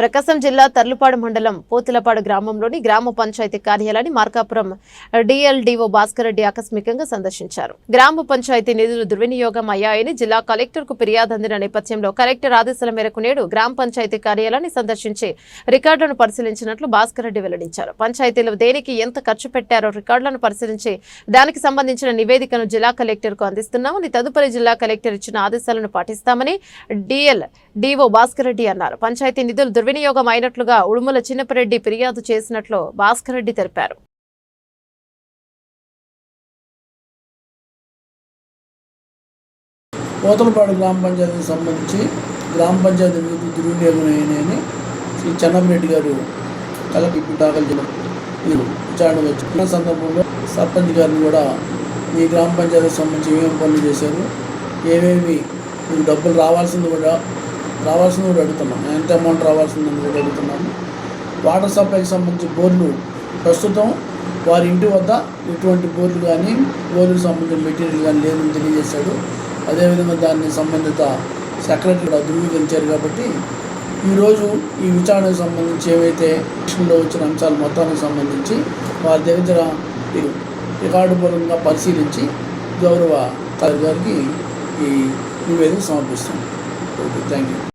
ప్రకాశం జిల్లా తర్లుపాడు మండలం పోతులపాడు గ్రామంలోని గ్రామ పంచాయతీ కార్యాలయాన్ని మార్కాపురం డిఎల్డిఓ భాస్కర్ రెడ్డి ఆకస్మికంగా సందర్శించారు. గ్రామ పంచాయతీ నిధులు దుర్వినియోగం అయ్యాయని జిల్లా కలెక్టర్కు ఫిర్యాదు అందిన నేపథ్యంలో కలెక్టర్ ఆదేశాల మేరకు నేడు గ్రామ పంచాయతీ కార్యాలయాన్ని సందర్శించి రికార్డులను పరిశీలించినట్లు భాస్కర్ రెడ్డి వెల్లడించారు. పంచాయతీలు దేనికి ఎంత ఖర్చు పెట్టారో రికార్డులను పరిశీలించి దానికి సంబంధించిన నివేదికను జిల్లా కలెక్టర్కు అందిస్తున్నామని తదుపరి జిల్లా కలెక్టర్ ఇచ్చిన ఆదేశాలను పాటిస్తామని డిఎల్ డిఓ భాస్కర్ రెడ్డి అన్నారు. పంచాయతీ నిధులు దుర్వినియోగం అయినట్లుగా ఉడుమల చిన్నపరెడ్డి ఫిర్యాదు చేసినట్లు భాస్కర్ రెడ్డి తెలిపారు. పోతలపాడు గ్రామ పంచాయతీకి సంబంధించి గ్రామ పంచాయతీ నిధులు దుర్వినియోగం అయినాయని శ్రీ చెన్నమరెడ్డి గారు కలెక్టర్ దాఖలు చేయడం మీరు విచారణ వచ్చిన సందర్భంలో సర్పంచ్ గారిని కూడా మీ గ్రామ పంచాయతీకి సంబంధించి ఏమేమి పనులు చేశారు ఏమేమి మీకు డబ్బులు రావాల్సింది కూడా రావాల్సింది కూడా అడుగుతున్నాం. ఎంత అమౌంట్ రావాల్సిందని కూడా అడుగుతున్నాము వాటర్ సప్లైకి సంబంధించి బోర్లు ప్రస్తుతం వారి ఇంటి వద్ద ఎటువంటి బోర్లు కానీ బోర్లకు సంబంధించిన మెటీరియల్ కానీ లేదని తెలియజేశాడు. అదేవిధంగా దాన్ని సంబంధిత సెక్రటరీ కూడా ధృవీకరించారు కాబట్టి ఈరోజు ఈ విచారణకు సంబంధించి ఏవైతే లో వచ్చిన అంశాలు మొత్తానికి సంబంధించి వారి దగ్గర రికార్డు పూర్వకంగా పరిశీలించి గౌరవ కలెక్టర్ గారికి ఈ నివేదిక సమర్పిస్తాం. Okay thank you